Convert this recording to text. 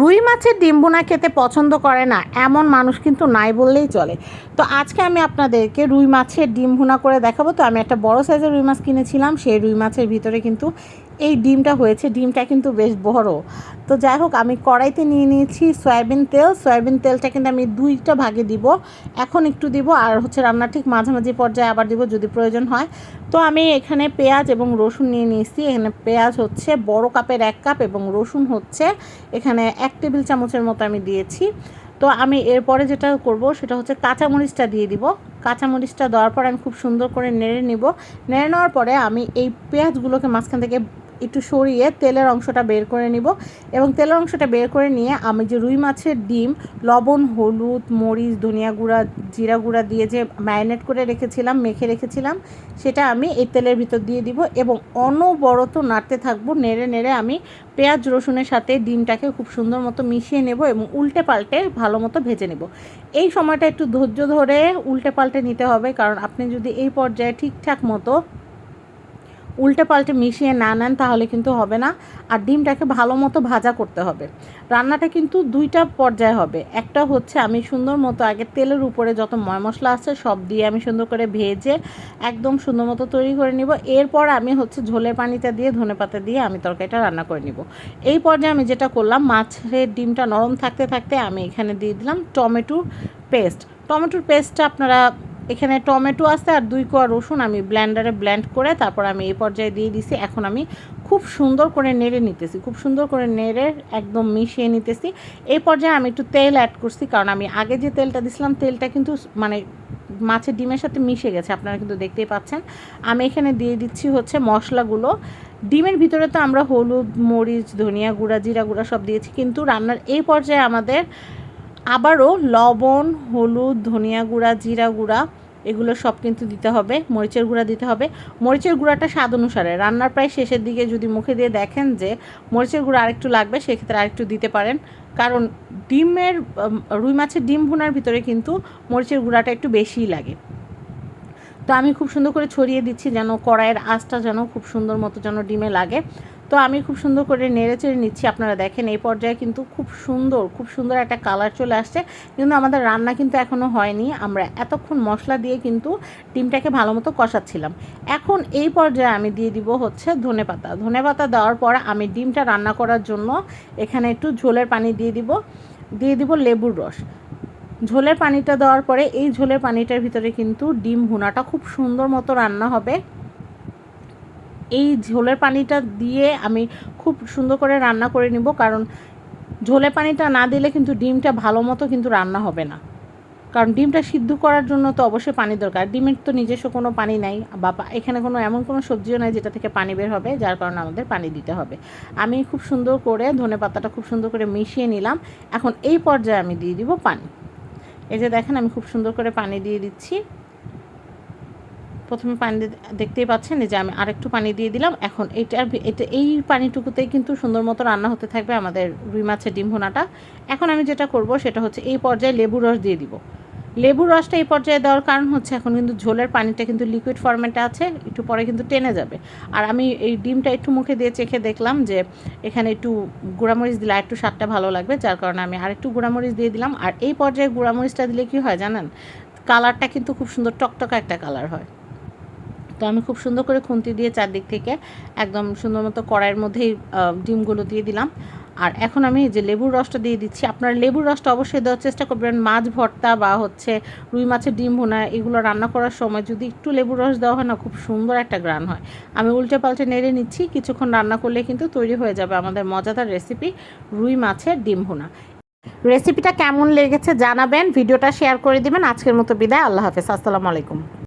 রুই মাছের ডিম বোনা খেতে পছন্দ করে না, এমন মানুষ কিন্তু নাই বললেই চলে। তো আজকে আমি আপনাদেরকে রুই মাছের ডিম ভুনা করে দেখাবো। তো আমি একটা বড় সাইজের রুই মাছ কিনেছিলাম, সেই রুই মাছের ভিতরে কিন্তু এই ডিমটা হয়েছে। ডিমটা কিন্তু বেশ বড়। তো যাই হোক, আমি কড়াইতে নিয়ে নিয়েছি সয়াবিন তেল। সয়াবিন তেলটা কিন্তু আমি দুইটা ভাগে দিব। এখন একটু দিব, আর হচ্ছে রান্না ঠিক মাঝামাঝি পর্যায়ে আবার দিব, যদি প্রয়োজন হয়। তো আমি এখানে পেঁয়াজ এবং রসুন নিয়ে নিয়েছি। এখানে পেঁয়াজ হচ্ছে বড় কাপের এক কাপ এবং রসুন হচ্ছে এখানে এক টেবিল চামচের মতো আমি দিয়েছি। তো আমি এরপরে যেটা করব সেটা হচ্ছে কাঁচামরিচটা দিয়ে দিব। কাঁচামরিচটা দেওয়ার পর আমি খুব সুন্দর করে নেড়ে নিব। নেড়ে নেওয়ার পরে আমি এই পেঁয়াজগুলোকে মাঝখান থেকে একটু সরিয়ে তেলের অংশটা বের করে নিব। এবং তেলের অংশটা বের করে নিয়ে আমি যে রুই মাছের ডিম, লবণ, হলুদ, মরিচ, ধনিয়া গুঁড়া, জিরা গুঁড়া দিয়ে যে ম্যারিনেট করে রেখেছিলাম, মেখে রেখেছিলাম, সেটা আমি এই তেলের ভিতর দিয়ে দিব এবং অনবরত নাড়তে থাকব। নেড়ে নেড়ে আমি পেঁয়াজ, রসুনের সাথে ডিমটাকে খুব সুন্দর মতো মিশিয়ে নেব এবং উল্টে পাল্টে ভালো মতো ভেজে নেব। এই সময়টা একটু ধৈর্য ধরে উল্টে পাল্টে নিতে হবে, কারণ আপনি যদি এই পর্যায়ে ঠিকঠাক মতো উল্টে পাল্টে মিশিয়ে না নেন তাহলে কিন্তু হবে না। আর ডিমটাকে ভালো মতো ভাজা করতে হবে। রান্নাটা কিন্তু দুইটা পর্যায়ে হবে। একটা হচ্ছে আমি সুন্দর মতো আগে তেলের উপরে যত ময় মশলা আছে সব দিয়ে আমি সুন্দর করে ভেজে একদম সুন্দর মতো তৈরি করে নিব। এরপর আমি হচ্ছে ঝোলের পানিটা দিয়ে, ধনে পাতা দিয়ে আমি তরকারিটা রান্না করে নিব। এই পর্যায়ে আমি যেটা করলাম, মাছের ডিমটা নরম থাকতে থাকতে আমি এখানে দিয়ে দিলাম টমেটো পেস্ট। টমেটোর পেস্টটা আপনারা এখানে টমেটো আছে আর দুই কোয়া রসুন আমি ব্ল্যান্ডারে ব্ল্যান্ড করে তারপর আমি এই পর্যায়ে দিয়ে দিছি। এখন আমি খুব সুন্দর করে নেড়ে নিতেছি, খুব সুন্দর করে নেড়ে একদম মিশিয়ে নিতেছি। এই পর্যায়ে আমি একটু তেল অ্যাড করছি কারণ আমি আগে যে তেলটা দিছিলাম, তেলটা কিন্তু মানে মাছের ডিমের সাথে মিশে গেছে, আপনারা কিন্তু দেখতেই পাচ্ছেন। আমি এখানে দিয়ে দিচ্ছি হচ্ছে মশলাগুলো। ডিমের ভিতরে তো আমরা হলুদ, মরিচ, ধনিয়া গুঁড়া, জিরা গুঁড়া সব দিয়েছি, কিন্তু রান্নার এই পর্যায়ে আমাদের আবারও লবণ, হলুদ, ধনিয়া গুঁড়া, জিরা গুঁড়া, এগুলো সব কিন্তু দিতে হবে, মরিচের গুঁড়া দিতে হবে। মরিচের গুঁড়াটা স্বাদ অনুসারে, রান্নার প্রায় শেষের দিকে যদি মুখে দিয়ে দেখেন যে মরিচের গুঁড়া আরেকটু লাগবে, সেক্ষেত্রে আরেকটু দিতে পারেন। কারণ ডিমের রুই মাছের ডিম ভুনার ভিতরে কিন্তু মরিচের গুঁড়াটা একটু বেশিই লাগে। তো আমি খুব সুন্দর করে ছড়িয়ে দিচ্ছি যেন কড়াইয়ের আঁচটা যেন খুব সুন্দর মতো যেন ডিমে লাগে। তো আমি খুব সুন্দর করে নেড়ে চেড়ে নিচ্ছি। আপনারা দেখেন এই পর্যায়ে কিন্তু খুব সুন্দর খুব সুন্দর একটা কালার চলে আসছে। কিন্তু আমাদের রান্না কিন্তু এখনও হয়নি। আমরা এতক্ষণ মশলা দিয়ে কিন্তু ডিমটাকে ভালো মতো কষাচ্ছিলাম। এখন এই পর্যায়ে আমি দিয়ে দিব হচ্ছে ধনে পাতা। ধনে পাতা দেওয়ার পর আমি ডিমটা রান্না করার জন্য এখানে একটু ঝোলের পানি দিয়ে দিব। দিয়ে দিব লেবুর রস। ঝোলের পানিটা দেওয়ার পরে এই ঝোলের পানিটার ভিতরে কিন্তু ডিম ভুনাটা খুব সুন্দর মতো রান্না হবে। এই ঝোলের পানিটা দিয়ে আমি খুব সুন্দর করে রান্না করে নিব, কারণ ঝোলে পানিটা না দিলে কিন্তু ডিমটা ভালো মতো কিন্তু রান্না হবে না। কারণ ডিমটা সিদ্ধ করার জন্য তো অবশ্যই পানি দরকার। ডিমের তো নিজস্ব কোনো পানি নাই বা এখানে কোনো এমন কোনো সবজিও নাই যেটা থেকে পানি বের হবে, যার কারণে আমাদের পানি দিতে হবে। আমি খুব সুন্দর করে ধনে পাতাটা খুব সুন্দর করে মিশিয়ে নিলাম। এখন এই পর্যায়ে আমি দিয়ে দিব পানি। এই যে দেখেন আমি খুব সুন্দর করে পানি দিয়ে দিচ্ছি। প্রথমে পানি দেখতেই পাচ্ছেন যে আমি আরেকটু পানি দিয়ে দিলাম। এখন এটার এটা এই পানিটুকুতেই কিন্তু সুন্দর মতো রান্না হতে থাকবে আমাদের রুই মাছের ডিম ভোনাটা। এখন আমি যেটা করব সেটা হচ্ছে এই পর্যায়ে লেবু রস দিয়ে দিব। লেবুর রসটা এই পর্যায়ে দেওয়ার কারণ হচ্ছে এখন কিন্তু ঝোলের পানিটা কিন্তু লিকুইড ফর্মেটে আছে, একটু পরে কিন্তু টেনে যাবে। আর আমি এই ডিমটা একটু মুখে দিয়ে চেখে দেখলাম যে এখানে একটু গুঁড়ামরিচ দিলে একটু স্বাদটা ভালো লাগবে, যার কারণে আমি আরেকটু গুঁড়ামরিচ দিয়ে দিলাম। আর এই পর্যায়ে গুঁড়ামরিচটা দিলে কি হয় জানেন? কালারটা কিন্তু খুব সুন্দর টকটকা একটা কালার হয়। আমি খুব সুন্দর করে খুন্তি দিয়ে চারদিক থেকে একদম সুন্দর মতো কড়াইয়ের মধ্যেই ডিমগুলো দিয়ে দিলাম। আর এখন আমি যে লেবুর রসটা দিয়ে দিচ্ছি, আপনার লেবুর রসটা অবশ্যই দেওয়ার চেষ্টা করবেন। মাছ ভর্তা বা হচ্ছে রুই মাছের ডিম ভুনা, এগুলো রান্না করার সময় যদি একটু লেবুর রস দেওয়া হয় না, খুব সুন্দর একটা গ্রান হয়। আমি উল্টে পাল্টে নেড়ে নিচ্ছি, কিছুক্ষণ রান্না করলে কিন্তু তৈরি হয়ে যাবে আমাদের মজাদার রেসিপি রুই মাছের ডিম ভুনা। রেসিপিটা কেমন লেগেছে জানাবেন, ভিডিওটা শেয়ার করে দিবেন। আজকের মতো বিদায়, আল্লাহ হাফেজ, আসসালামু আলাইকুম।